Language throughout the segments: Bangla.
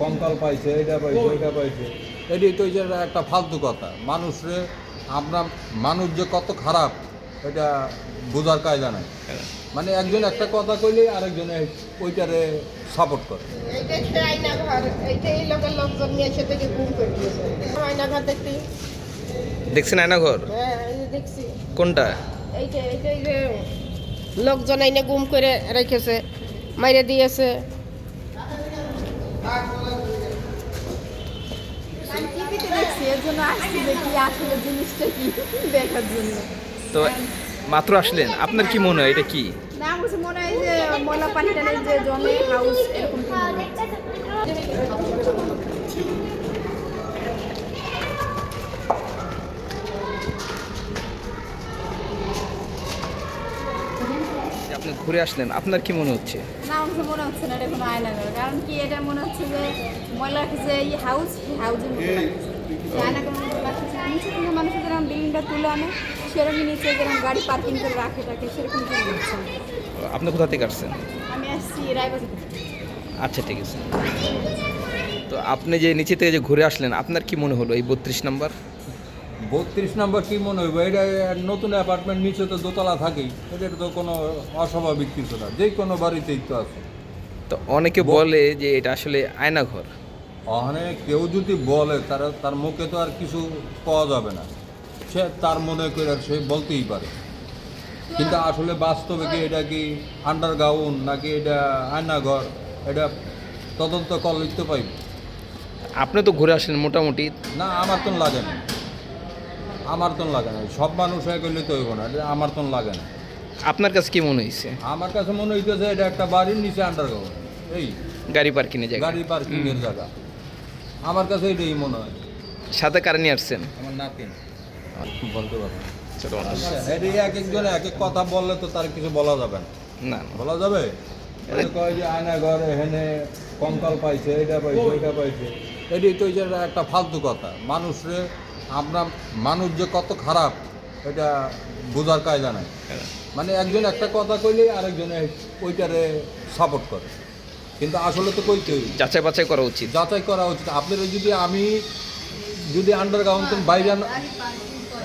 কঙ্কাল পাইছে এটা পাইছে এটা পাইছে। এটি তো একটা ফালতু কথা। মানুষরে আপনার মানুষ যে কত খারাপ এটা বোঝার কায়দা নাই। মানে একজন একটা কথা কইলে আরেকজনে ওইটারে সাপোর্ট করে। এইটা একটা আয়নাঘর। এইটা এই লোকের লোকজন নিয়ে এসে থেকে গুম করে আয়নাঘর দেখতে। দেখছেন আয়নাঘর? হ্যাঁ এই যে দেখছি। কোনটা? এইটা এইটা যে লোকজন আইনে গুম করে রেখেছে মাইরে দিয়েছে। তো মাত্র আসলেন আপনার কি মনে হয় এটা কি? না আমার মনে হয় যে ময়লা পানি টানের যে জমে হাউস এরকম ঘুরে আসলেন? আপনার কি মনে হচ্ছে? না আমার মনে হচ্ছে না এটা কোনো কারণ কি এটা মনে হচ্ছে যে ময়লা যে এই হাউস হাউসের মতো লাগছে। নিচে থেকে মানুষের যেরকম বিল্ডিংটা তুলে আনে সেরকমই নিচে যেরকম গাড়ি পার্কিং করে রাখে থাকে সেরকম আপনি কোথা থেকে আসছেন? আমি আসছি রায়বাজার আচ্ছা ঠিক আছে। তো আপনি যে নিচে থেকে যে ঘুরে আসলেন আপনার কি মনে হলো এই বত্রিশ নাম্বার? বত্রিশ নম্বর কি মনে হইব? এটা নতুন অ্যাপার্টমেন্ট নিচে তো দোতলা থাকেই। এটা তো কোনো অস্বাভাবিক কিছু না। যে কোনো বাড়িতেই তো আছে। তো অনেকে বলে যে এটা আসলে আয়নাঘর। ওখানে কেউ যদি বলে তার তার মুখে তো আর কিছু পাওয়া যাবে না। সে তার মনে করে আর সে বলতেই পারে। কিন্তু আসলে বাস্তবে কি এটা কি আন্ডারগ্রাউন্ড নাকি এটা আয়নাঘর? এটা তদন্ত কল লিখতে পাইব। আপনি তো ঘুরে আসেন মোটামুটি। না আমার তো লাগে না। আমার তো লাগে না। সব মানুষ হয়ে গেলে তো হইব না। এটা আমার তো লাগে না। আপনার কাছে কি মনে হয়েছে আমার কাছে মনে হইতেছে এটা একটা বাড়ির নিচে আন্ডারগ্রাউন্ড এই গাড়ি পার্কিংয়ে জায়গা। গাড়ি পার্কিং এর জায়গা। আমার কাছে এটাই মনে হয়। সাথে কারে নিয়ে আসছেন? আমার নাতিন বলতে পারব। এক একজনে এক এক কথা বললে তো তার কিছু বলা যাবে না। না। বলা যাবে? কয় যে আয়না ঘর এখানে কঙ্কাল পাইছে এটা পাইছে এটা পাইছে। এটি তো একটা ফালতু কথা। মানুষরে আপনার মানুষ যে কত খারাপ এটা বোঝার কায়দা নাই। মানে একজন একটা কথা কইলে আরেকজনে ওইটারে সাপোর্ট করে। কিন্তু আসলে তো কইতেই যাচাই বাছাই করা উচিত। যাচাই করা উচিত। আপনারা যদি আমি যদি আন্ডারগ্রাউন্ড বাইরে না-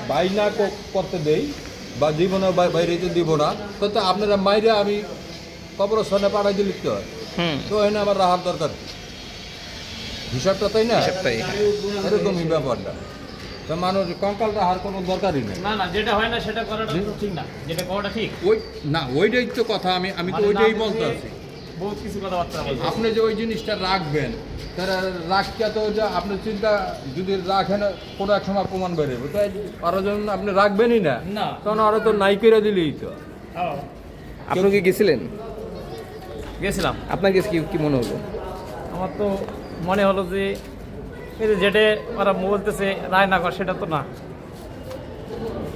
বাইর না করতে দেই বা জীবনে বাই- বাইরে যদি দিব না তো আপনারা মাইরে আমি কবরস্থানে পাঠাই দিয়ে লিখতে হয়। তো এখানে আমার রাহার দরকার। হিসাবটা তাই না? হ্যাঁ। এরকমই ব্যাপারটা। তো মানুষ কঙ্কাল রাহার কোনো দরকারই নেই। না না যেটা হয় না সেটা করাটা তো ঠিক না। যেটা করাটা ঠিক। ওই না ওইটাই তো কথা আমি আমি তো মানে ওইটাই বলতে আছি। বহুত কিছু কথাবার্তা বলছে। আপনি যে ওই জিনিসটা রাখবেন তারা রাখিয়া তো যে আপনি চিন্তা যদি রাখেন কোনো এক সময় প্রমাণ বেরোবে তো আরও যখন আপনি রাখবেনই না। না। তখন আরও তো নাই করে দিলেই তো। হ্যাঁ, আপনি কি গেছিলেন? গেছিলাম। আপনার কাছে কি কি মনে হলো? আমার তো মনে হলো যে এই যে যেটা ওরা বলতেছে রায়নাগর সেটা তো না।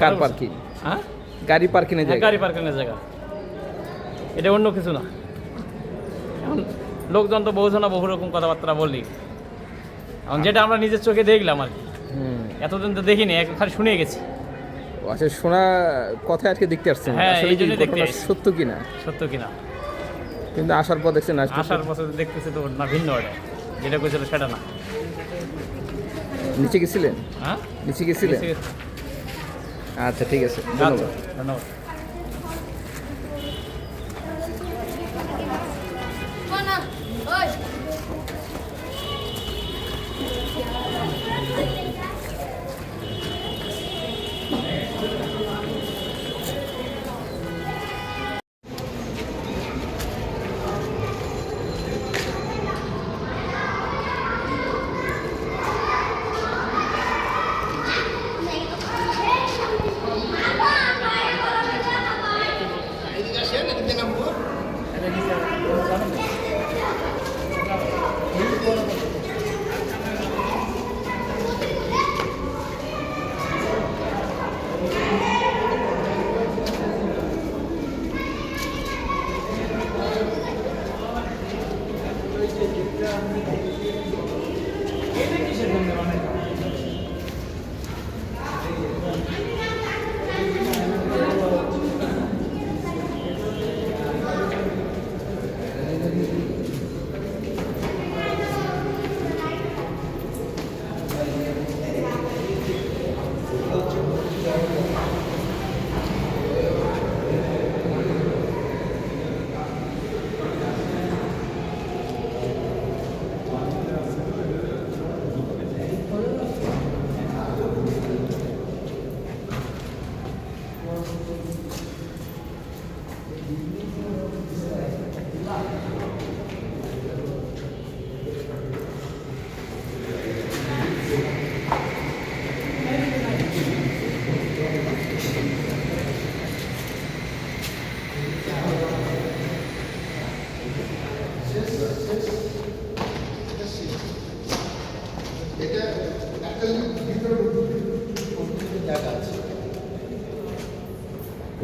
কার পার্কিং? হ্যাঁ? গাড়ি পার্কিংয়ের জায়গা। গাড়ি পার্কিংয়ের জায়গা। এটা অন্য কিছু না। এখন লোকজন তো বহুজনা বহু রকম কথাবার্তা বললি এখন যেটা আমরা নিজের চোখে দেখলাম আর কি। এতদিন তো দেখিনি এক খালি শুনে গেছি। আচ্ছা শোনা কথা আজকে দেখতে আসছে হ্যাঁ, আসলে কি ঘটনা। সত্য কিনা? সত্য কিনা? কিন্তু আসার পর দেখছেন আসার বছর দেখতেছি তো না ভিন্ন ওটা। যেটা কইছিল সেটা না। নিচে গেছিলেন? হ্যাঁ? নিচে গেছিলেন? আচ্ছা ঠিক আছে আচ্ছা, ধন্যবাদ। ধন্যবাদ। de la.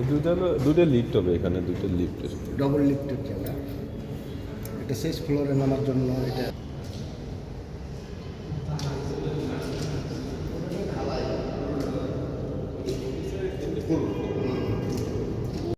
দুটো দুটো লিফট হবে এখানে দুটো লিফট ডবল লিফটের জায়গা। এটা শেষ ফ্লোরে নামার জন্য এটা